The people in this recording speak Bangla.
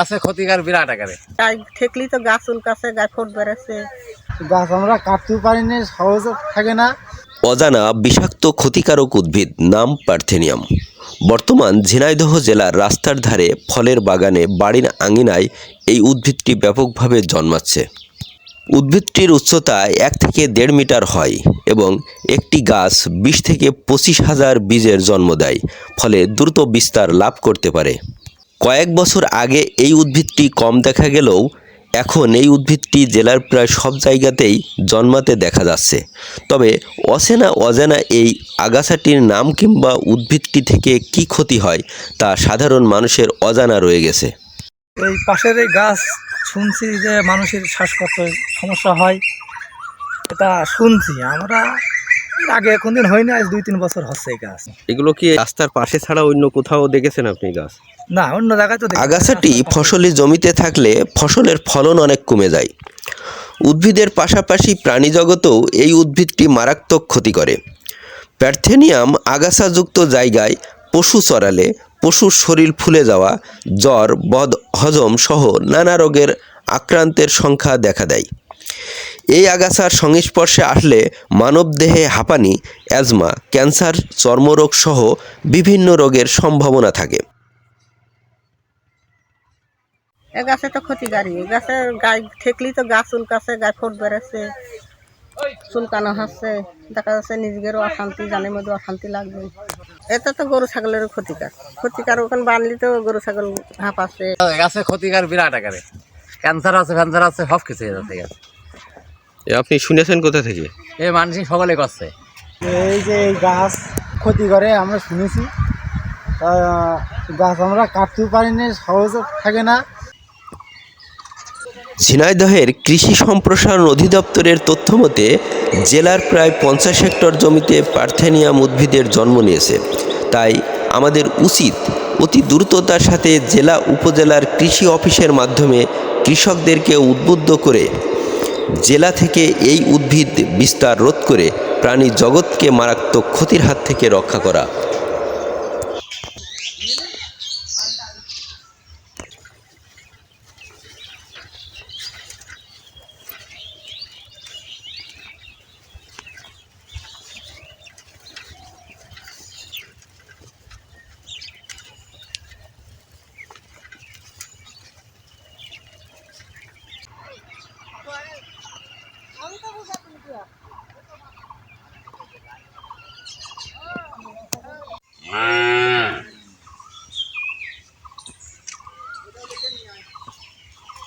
আছে ক্ষতিকার বিরাট আকারে। গাছ ঠেকলি তো গাছ উল্কাছে গাছ ফোট বেড়েছে গাছ আমরা কাটতেও পারিনি সহজে থাকে না। অজানা বিষাক্ত ক্ষতিকারক উদ্ভিদ নাম পার্থেনিয়াম। বর্তমান ঝিনাইদহ জেলার রাস্তার ধারে ফলের বাগানে বাড়ির আঙিনায় এই উদ্ভিদটি ব্যাপকভাবে জন্মাচ্ছে। উদ্ভিদটির উচ্চতা এক থেকে দেড় মিটার হয় এবং একটি গাছ বিশ থেকে পঁচিশ হাজার বীজের জন্ম দেয়, ফলে দ্রুত বিস্তার লাভ করতে পারে। কয়েক বছর আগে এই উদ্ভিদটি কম দেখা গেলেও এখন এই উদ্ভিদটি জেলার প্রায় সব জায়গাতেই জন্মাতে দেখা যাচ্ছে। তবে অচেনা অজানা এই আগাছাটির নাম কিংবা উদ্ভিদটি থেকে কি ক্ষতি হয় তা সাধারণ মানুষের অজানা রয়ে গেছে। এই পাশের এই গাছ শুনছি যে মানুষের শ্বাসকষ্ট সমস্যা হয়। এটা শুনছি আমরা আগে কোনদিন হয়নি আজ দুই তিন বছর হচ্ছে এই গাছ। এগুলো কি রাস্তার পাশে ছাড়া অন্য কোথাও দেখেছেন আপনি গাছ? না অন্য জায়গায় তো আগাছাটি ফসলি জমিতে থাকলে ফসলের ফলন অনেক কমে যায়। উদ্ভিদের পাশাপাশি প্রাণীজগতেও এই উদ্ভিদটি মারাত্মক ক্ষতি করে। প্যার্থেনিয়াম আগাছাযুক্ত জায়গায় পশু চড়ালে পশুর শরীর ফুলে যাওয়া, জ্বর, বদ, হজম সহ নানা রোগের আক্রান্তের সংখ্যা দেখা দেয়। এই আগাছার সংস্পর্শে আসলে মানবদেহে হাঁপানি, অ্যাজমা, ক্যান্সার, চর্মরোগ সহ বিভিন্ন রোগের সম্ভাবনা থাকে। এ গাছে তো ক্ষতিকারী গাছে গাছ ঠেকলি তো গাছ উল্কাছে গাছ ফোট বেড়েছে, চুলকানো হচ্ছে, দেখা যাচ্ছে নিজেদেরও অশান্তি, জানের মধ্যে অশান্তি লাগবে। এটা তো গরু ছাগলের ক্ষতিকার। ক্ষতিকার ওখানে বানলি তো গরু ছাগল হাঁপাচ্ছে গাছে ক্ষতিকার বিরাট আকারে ক্যান্সার আছে ফ্যান্সার আছে সব কিছু যাচ্ছে আপনি শুনেছেন কোথা থেকে? এই মানুষ সকলে করছে। এই যে এই গাছ ক্ষতি করে আমরা শুনেছি। গাছ আমরা কাটতেও পারিনি সহজে থাকে না। ঝিনাইদহের কৃষি সম্প্রসারণ অধিদপ্তরের তথ্য মতে, জেলার প্রায় পঞ্চাশ হেক্টর জমিতে পার্থেনিয়াম উদ্ভিদের জন্ম নিয়েছে। তাই আমাদের উচিত অতি দ্রুততার সাথে জেলা উপজেলার কৃষি অফিসের মাধ্যমে কৃষকদেরকে উদ্বুদ্ধ করে জেলা থেকে এই উদ্ভিদ বিস্তার রোধ করে প্রাণী জগৎকে মারাত্মক ক্ষতির হাত থেকে রক্ষা করা। Yeah.